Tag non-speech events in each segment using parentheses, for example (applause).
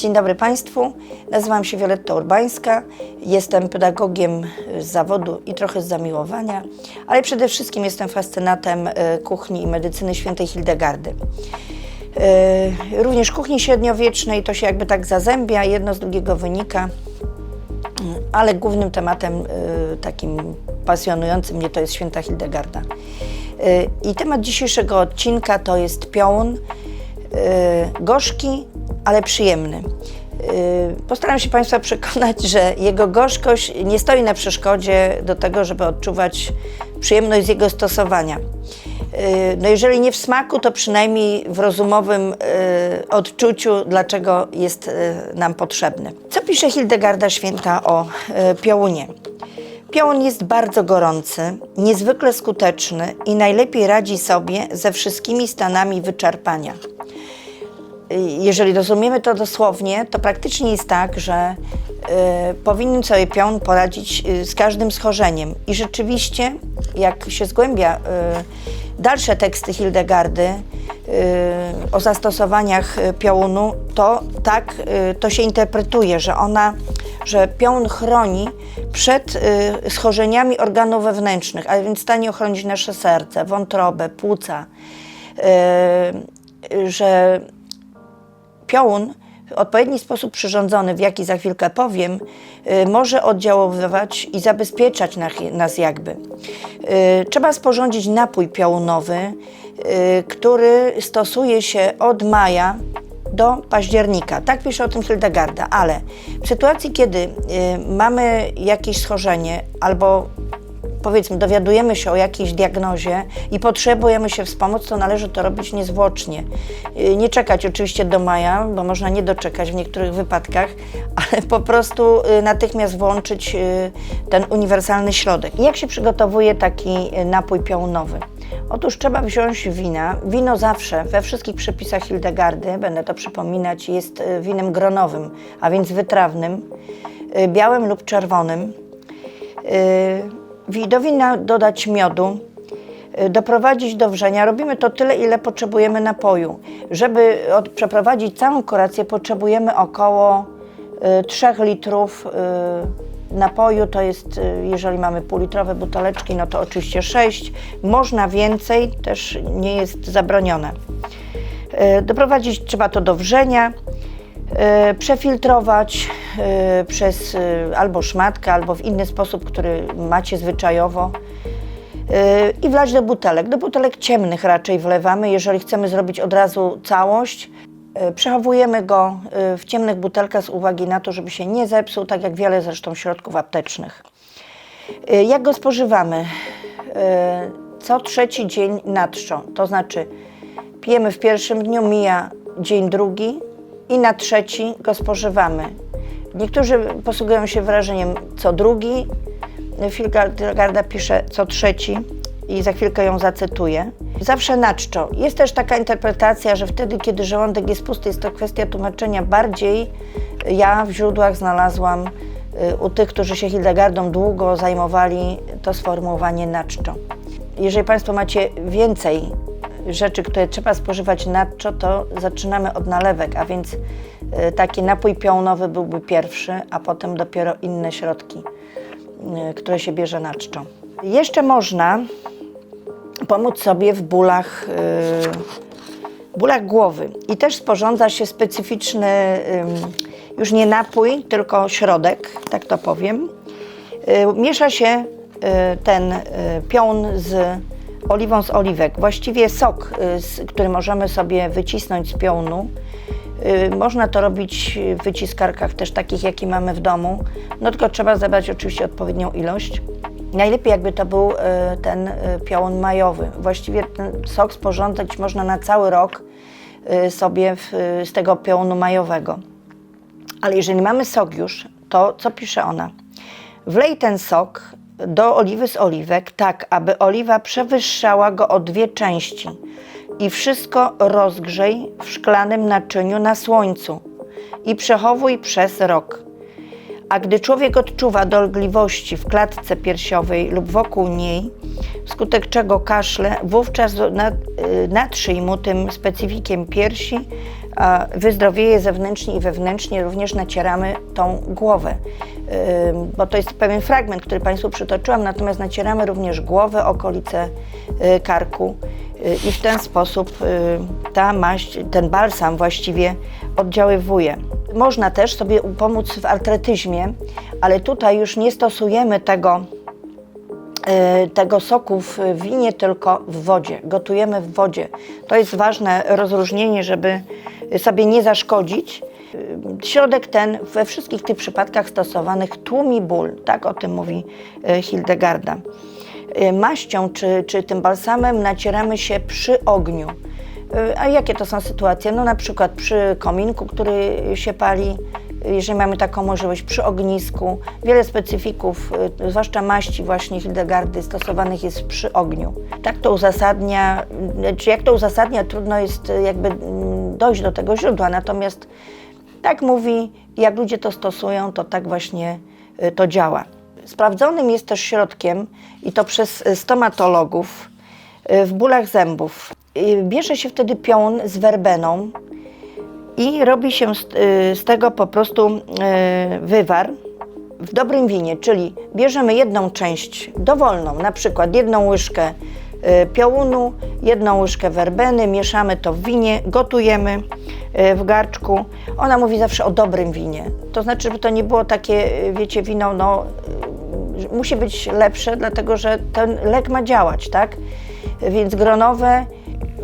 Dzień dobry Państwu. Nazywam się Wioletta Urbańska. Jestem pedagogiem z zawodu i trochę z zamiłowania, ale przede wszystkim jestem fascynatem e, kuchni i medycyny świętej Hildegardy. E, Również kuchni średniowiecznej to się jakby tak zazębia, jedno z drugiego wynika, ale głównym tematem e, takim pasjonującym mnie to jest święta Hildegarda. I temat dzisiejszego odcinka to jest piołun, gorzki, ale przyjemny. E, Postaram się Państwa przekonać, że jego gorzkość nie stoi na przeszkodzie do tego, żeby odczuwać przyjemność z jego stosowania. E, No jeżeli nie w smaku, to przynajmniej w rozumowym e, odczuciu, dlaczego jest nam potrzebny. Co pisze Hildegarda Święta o piołunie? Piołun jest bardzo gorący, niezwykle skuteczny i najlepiej radzi sobie ze wszystkimi stanami wyczerpania. Jeżeli rozumiemy to dosłownie, to praktycznie jest tak, że y, powinien sobie pion poradzić y, z każdym schorzeniem. I rzeczywiście, jak się zgłębia y, dalsze teksty Hildegardy y, o zastosowaniach y, piołunu, to tak y, to się interpretuje, że ona, że piołun chroni przed y, schorzeniami organów wewnętrznych, a więc w stanie ochronić nasze serce, wątrobę, płuca, y, y, że piołun w odpowiedni sposób przyrządzony, w jaki za chwilkę powiem, y, może oddziaływać i zabezpieczać nas jakby. Y, Trzeba sporządzić napój piołunowy, y, który stosuje się od maja do października. Tak pisze o tym Hildegarda, ale w sytuacji, kiedy mamy jakieś schorzenie albo powiedzmy, dowiadujemy się o jakiejś diagnozie i potrzebujemy się wspomóc, to należy to robić niezwłocznie. Yy, Nie czekać oczywiście do maja, bo można nie doczekać w niektórych wypadkach, (laughs) ale po prostu yy, natychmiast włączyć yy, ten uniwersalny środek. Jak się przygotowuje taki napój piołunowy? Otóż trzeba wziąć wina. Wino zawsze we wszystkich przepisach Hildegardy, będę to przypominać, jest winem gronowym, a więc wytrawnym, białym lub czerwonym. Do wina dodać miodu, yy, doprowadzić do wrzenia. Robimy to tyle, ile potrzebujemy napoju. Żeby od, przeprowadzić całą kolację, potrzebujemy około yy, 3 litrów yy, napoju. To jest, jeżeli mamy półlitrowe buteleczki, no to oczywiście 6. Można więcej, też nie jest zabronione. Doprowadzić trzeba to do wrzenia. E, przefiltrować e, przez e, albo szmatkę, albo w inny sposób, który macie zwyczajowo i wlać do butelek. Do butelek ciemnych raczej wlewamy, jeżeli chcemy zrobić od razu całość. Przechowujemy go w ciemnych butelkach z uwagi na to, żeby się nie zepsuł, tak jak wiele zresztą środków aptecznych. Jak go spożywamy? Co trzeci dzień na trzą, to znaczy pijemy w pierwszym dniu, mija dzień drugi i na trzeci go spożywamy. Niektórzy posługują się wyrażeniem co drugi, Filgarda pisze co trzeci i za chwilkę ją zacytuję. Zawsze na czczo. Jest też taka interpretacja, że wtedy, kiedy żołądek jest pusty, jest to kwestia tłumaczenia bardziej. Ja w źródłach znalazłam y, u tych, którzy się Hildegardą długo zajmowali, to sformułowanie na czczo. Jeżeli Państwo macie więcej rzeczy, które trzeba spożywać na czczo, to zaczynamy od nalewek, a więc y, taki napój piołunowy byłby pierwszy, a potem dopiero inne środki, y, które się bierze na czczo. Jeszcze można pomóc sobie w bólach, y, bólach głowy i też sporządza się specyficzny, już nie napój, tylko środek, tak to powiem. Miesza się ten piołun z oliwą z oliwek. Właściwie sok, y, który możemy sobie wycisnąć z piołunu. Y, Można to robić w wyciskarkach też takich, jakie mamy w domu. No tylko trzeba zebrać oczywiście odpowiednią ilość. Najlepiej jakby to był y, ten piołun majowy. Właściwie ten sok sporządzać można na cały rok sobie z tego piołunu majowego. Ale jeżeli mamy sok już, to co pisze ona? Wlej ten sok do oliwy z oliwek, tak aby oliwa przewyższała go o dwie części i wszystko rozgrzej w szklanym naczyniu na słońcu i przechowuj przez rok. A gdy człowiek odczuwa dolegliwości w klatce piersiowej lub wokół niej, wskutek czego kaszle, wówczas nad, y, natrzyj mu tym specyfikiem piersi wyzdrowieje zewnętrznie i wewnętrznie, również nacieramy tą głowę. Bo to jest pewien fragment, który Państwu przytoczyłam, natomiast nacieramy również głowę, okolice y, karku y, i w ten sposób y, ta maść, ten balsam właściwie oddziaływuje. Można też sobie pomóc w artretyzmie, ale tutaj już nie stosujemy tego tego soku w winie, tylko w wodzie. Gotujemy w wodzie. To jest ważne rozróżnienie, żeby sobie nie zaszkodzić. E, Środek ten we wszystkich tych przypadkach stosowanych tłumi ból, tak o tym mówi e, Hildegarda. Maścią czy, czy tym balsamem nacieramy się przy ogniu. A jakie to są sytuacje? No na przykład przy kominku, który się pali, jeżeli mamy taką możliwość, przy ognisku. Wiele specyfików, y, zwłaszcza maści właśnie Hildegardy, stosowanych jest przy ogniu. Tak to uzasadnia, czy jak to uzasadnia, trudno jest y, jakby mm, dojść do tego źródła, natomiast tak mówi, jak ludzie to stosują, to tak właśnie y, to działa. Sprawdzonym jest też środkiem, i to przez stomatologów, w bólach zębów. Bierze się wtedy pion z werbeną, i robi się z, y, z tego po prostu y, wywar w dobrym winie, czyli bierzemy jedną część dowolną, na przykład jedną łyżkę y, piołunu, jedną łyżkę werbeny, mieszamy to w winie, gotujemy w garczku. Ona mówi zawsze o dobrym winie. To znaczy, żeby to nie było takie, wiecie, wino, no, musi być lepsze, dlatego że ten lek ma działać, tak? Więc gronowe,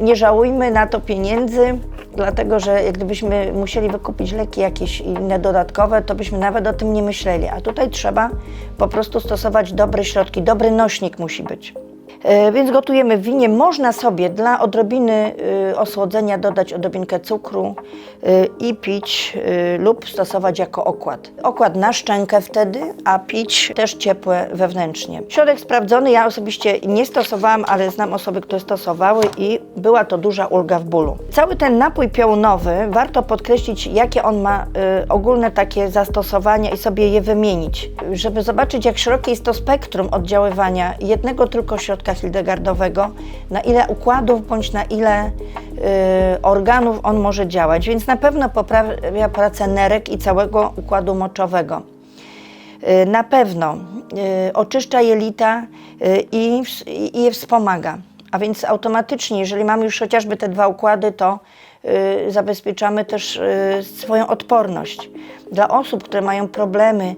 nie żałujmy na to pieniędzy, dlatego że jak gdybyśmy musieli wykupić leki jakieś inne dodatkowe, to byśmy nawet o tym nie myśleli. A tutaj trzeba po prostu stosować dobre środki, dobry nośnik musi być. E, Więc gotujemy w winie. Można sobie dla odrobiny y, osłodzenia dodać odrobinkę cukru y, i pić lub stosować jako okład. Okład na szczękę wtedy, a pić też ciepłe wewnętrznie. Środek sprawdzony, ja osobiście nie stosowałam, ale znam osoby, które stosowały i była to duża ulga w bólu. Cały ten napój piołunowy, warto podkreślić, jakie on ma y, ogólne takie zastosowania i sobie je wymienić, żeby zobaczyć, jak szerokie jest to spektrum oddziaływania jednego tylko środka hildegardowego, na ile układów bądź na ile y, organów on może działać. Więc na pewno poprawia pracę nerek i całego układu moczowego. Y, Na pewno y, oczyszcza jelita y, i je wspomaga. A więc automatycznie, jeżeli mamy już chociażby te dwa układy, to y, zabezpieczamy też y, swoją odporność. Dla osób, które mają problemy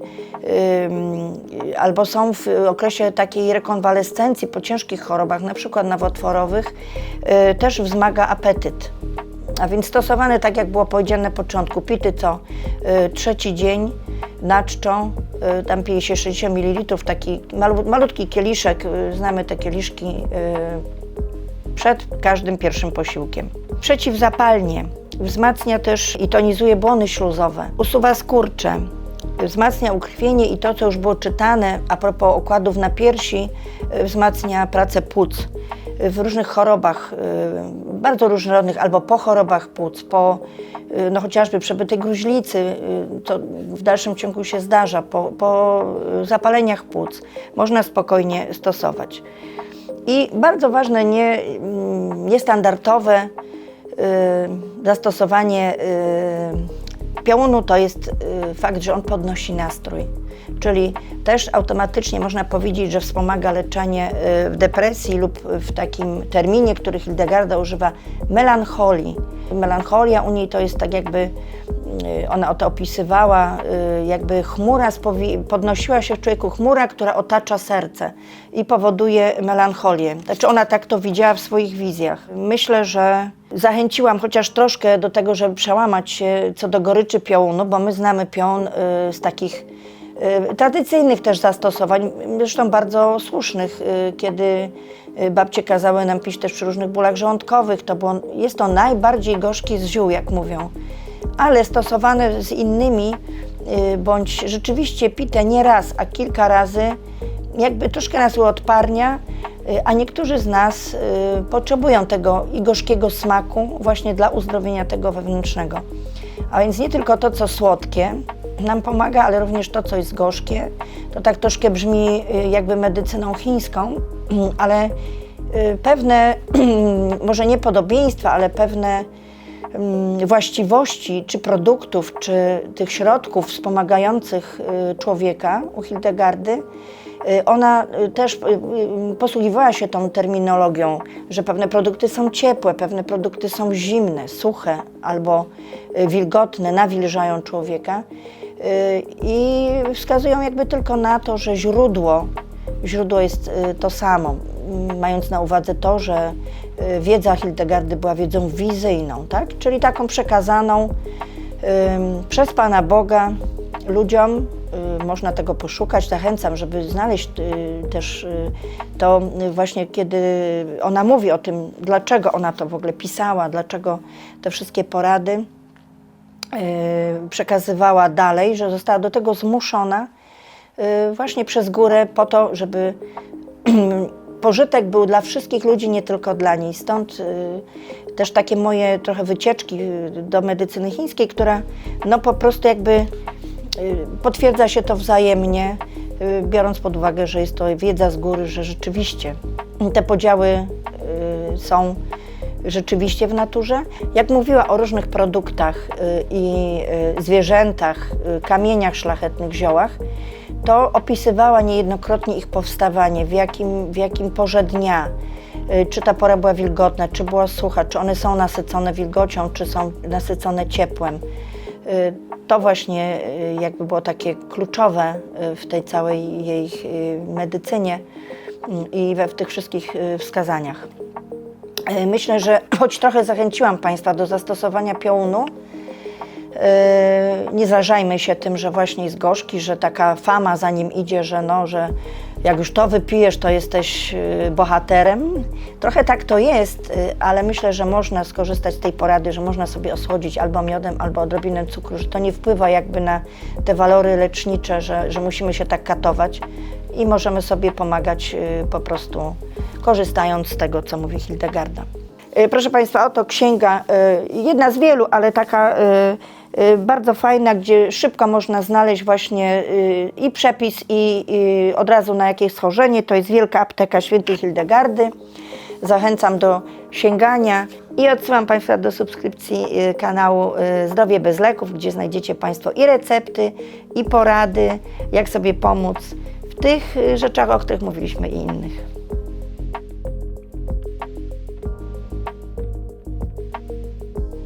y, albo są w okresie takiej rekonwalescencji po ciężkich chorobach, na przykład nowotworowych, y, też wzmaga apetyt. A więc stosowane, tak jak było powiedziane na początku, pity co y, trzeci dzień na czczą, y, tam pije się 60 ml, taki malu, malutki kieliszek, y, znamy te kieliszki y, przed każdym pierwszym posiłkiem. Przeciwzapalnie, wzmacnia też i tonizuje błony śluzowe, usuwa skurcze, wzmacnia ukrwienie i to, co już było czytane a propos okładów na piersi, y, wzmacnia pracę płuc w różnych chorobach, y, bardzo różnorodnych, albo po chorobach płuc, po no chociażby przebytej gruźlicy, to w dalszym ciągu się zdarza, po, po zapaleniach płuc, można spokojnie stosować. I bardzo ważne, nie, mm, niestandardowe y, zastosowanie y, to jest y, fakt, że on podnosi nastrój. Czyli też automatycznie można powiedzieć, że wspomaga leczenie y, w depresji lub w takim terminie, który Hildegarda używa, melancholii. Melancholia u niej to jest tak jakby, ona to opisywała, y, jakby chmura, podnosiła się w człowieku chmura, która otacza serce i powoduje melancholię. Znaczy ona tak to widziała w swoich wizjach. Myślę, że zachęciłam chociaż troszkę do tego, żeby przełamać się co do goryczy piołunu, bo my znamy pion y, z takich y, tradycyjnych też zastosowań, zresztą bardzo słusznych, y, kiedy y, babcie kazały nam pić też przy różnych bólach żołądkowych, to było, jest to najbardziej gorzki z ziół, jak mówią, ale stosowane z innymi, y, bądź rzeczywiście pite nie raz, a kilka razy, jakby troszkę nas uodparnia, y, a niektórzy z nas y, potrzebują tego i gorzkiego smaku właśnie dla uzdrowienia tego wewnętrznego. A więc nie tylko to, co słodkie nam pomaga, ale również to, co jest gorzkie. To tak troszkę brzmi jakby medycyną chińską, (clears throat) ale pewne, (clears throat) może nie podobieństwa, ale pewne właściwości czy produktów, czy tych środków wspomagających y, człowieka u Hildegardy, y, ona y, też posługiwała się tą terminologią, że pewne produkty są ciepłe, pewne produkty są zimne, suche albo wilgotne, nawilżają człowieka i wskazują jakby tylko na to, że źródło, źródło jest to samo, mając na uwadze to, że y, wiedza Hildegardy była wiedzą wizyjną, tak? czyli taką przekazaną przez Pana Boga ludziom. y, Można tego poszukać. Zachęcam, żeby znaleźć y, też to właśnie, kiedy ona mówi o tym, dlaczego ona to w ogóle pisała, dlaczego te wszystkie porady przekazywała dalej, że została do tego zmuszona właśnie przez górę po to, żeby (clears throat) pożytek był dla wszystkich ludzi, nie tylko dla niej. Stąd y, też takie moje trochę wycieczki y, do medycyny chińskiej, która no po prostu jakby y, potwierdza się to wzajemnie, y, biorąc pod uwagę, że jest to wiedza z góry, że rzeczywiście te podziały y, są rzeczywiście w naturze. Jak mówiła o różnych produktach y, i y, zwierzętach, y, kamieniach szlachetnych, ziołach, to opisywała niejednokrotnie ich powstawanie, w jakim, w jakim porze dnia, y, czy ta pora była wilgotna, czy była sucha, czy one są nasycone wilgocią, czy są nasycone ciepłem. Y, To właśnie y, jakby było takie kluczowe w tej całej jej medycynie y, i we w tych wszystkich wskazaniach. Myślę, że (clears throat) choć trochę zachęciłam Państwa do zastosowania piołunu, nie zrażajmy się tym, że właśnie jest gorzki, że taka fama za nim idzie, że no, że jak już to wypijesz, to jesteś e, bohaterem. Trochę tak to jest, e, ale myślę, że można skorzystać z tej porady, że można sobie osłodzić albo miodem, albo odrobiną cukru, że to nie wpływa jakby na te walory lecznicze, że, że musimy się tak katować i możemy sobie pomagać e, po prostu korzystając z tego, co mówi Hildegarda. E, Proszę Państwa, oto księga, e, jedna z wielu, ale taka e, e, bardzo fajna, gdzie szybko można znaleźć właśnie e, i przepis, i, i od razu na jakieś schorzenie. To jest Wielka Apteka Świętej Hildegardy. Zachęcam do sięgania i odsyłam Państwa do subskrypcji e, kanału Zdrowie bez leków, gdzie znajdziecie Państwo i recepty, i porady, jak sobie pomóc w tych rzeczach, o których mówiliśmy i innych.